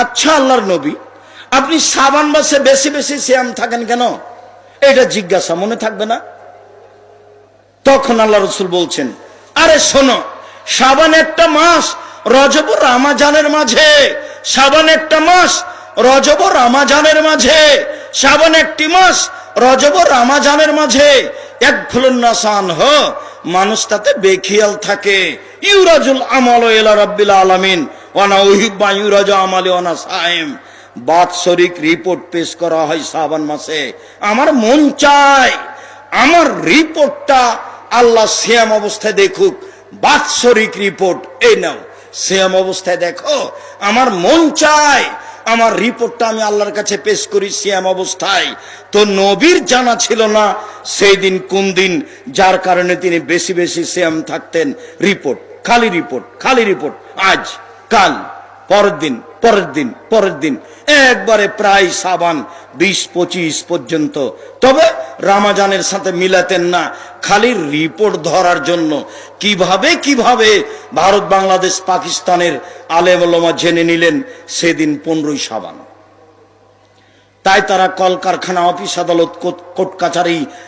আচ্ছা আল্লাহর নবী, আপনি সাবান মাসে বেশি বেশি শ্যাম থাকেন কেন? এটা জিজ্ঞাসা মনে থাকবে না? তখন আল্লাহ রসুল বলছেন, আরে শোনো, সাবান একটা মাস রজব রামাজানের মাঝে, সাবান একটা মাস রজব রামাজানের মাঝে, সাবান একটি মাস রজব রামাজানের মাঝে। এক ফুলন্নাসান হ, মানুষ তাতে বেখিয়াল থাকে। ইউরাজুল আমল এলা রব্বিল আলামিন। ওয়ানা উহিব্বা ইউরাজ আমালে ওয়ানা সাইম। বাৎসরিক রিপোর্ট পেশ করা হয় শ্রাবণ মাসে। আমার মন চায়, আমার রিপোর্টটা আল্লাহ শ্যাম অবস্থায় দেখুক। বাৎসরিক রিপোর্ট এই নাও। শ্যাম অবস্থায় দেখো, আমার মন চায়, আমার রিপোর্টটা আমি আল্লাহর কাছে পেশ করি শ্যাম অবস্থায়। তো নবীর জানা ছিল না সেই দিন কোন দিন, যার কারণে তিনি বেশি বেশি শ্যাম থাকতেন। রিপোর্ট খালি রিপোর্ট খালি রিপোর্ট আজ। কাল, পরের দিন পরের দিন পরের দিন। একবারে প্রায় সাবান বিশ, পঁচিশ পর্যন্ত। তবে রামাজানের সাথে মিলাতেন না। খালি রিপোর্ট ধরার জন্য। কীভাবে কীভাবে ভারত, বাংলাদেশ, পাকিস্তানের আলেমলমা জেনে নিলেন সেদিন পনেরোই সাবান। তাই তারা কলকারখানা, অফিস আদালত কোর্ট-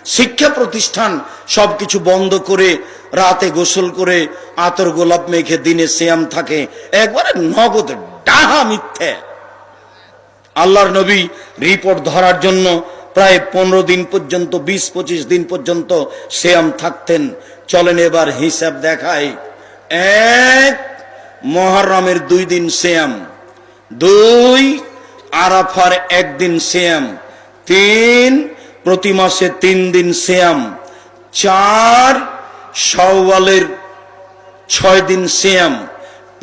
শিক্ষা প্রতিষ্ঠান সবকিছু বন্ধ করে রাতে গোসল করে আতর গোলাপ মেখে দিনে শ্যাম থাকে। একবারে নগদ ডাহা মিথ্যে। আল্লাহর নবী রিপোর্ট ধরার জন্য প্রায় পনেরো দিন পর্যন্ত, বিশ, পঁচিশ দিন পর্যন্ত শ্যাম থাকতেন। চলেন এবার হিসাব দেখায় এক, মহরমের দুই দিন শ্যাম দুই আরাফার একদিন শ্যাম তিন, প্রতি মাসে তিন দিন শ্যাম চার সওয়ালের ছয় দিন শ্যাম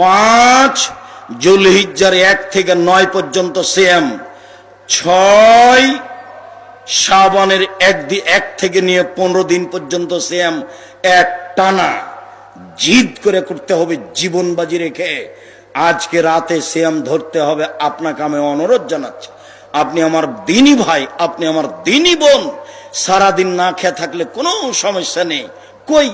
পাঁচ, জুলহিজ্জার এক থেকে নয় পর্যন্ত শ্যাম ছয় শ্রাবণের এক এক থেকে নিয়ে পনেরো দিন পর্যন্ত শ্যাম এক টানা। জিদ করে করতে হবে জীবন বাজি রেখে। আজকে রাতে শ্যাম ধরতে হবে, আপনাকে আমি অনুরোধ জানাচ্ছি। আপনি আমার দিনী ভাই, আপনি আমার দিনী বোন, সারাদিন না খেয়ে থাকলে কোনো সমস্যা নেই। কই?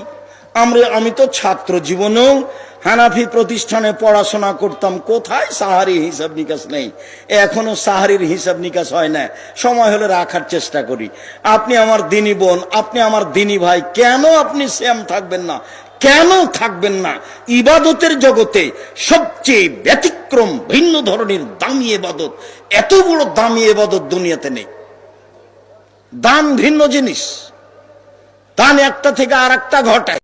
আমরা, আমি তো ছাত্র জীবনেও হানাফি প্রতিষ্ঠানে পড়াশোনা করতাম, কোথায় সাহারি হিসাব নিকাশ নেই? এখনও সাহারির হিসাব নিকাশ হয় না। সময় হলে রাখার চেষ্টা করি। আপনি আমার দিনী বোন, আপনি আমার দিনী ভাই, কেন আপনি শ্যাম থাকবেন না? কেন থাকবেন না? ইবাদতের জগতে সবচেয়ে ব্যতিক্রম ভিন্ন ধরনের দামি এবাদত এত বড় দামি এবাদত দুনিয়াতে নেই। দান ভিন্ন জিনিস। দান একটা থেকে আর একটা ঘটায়।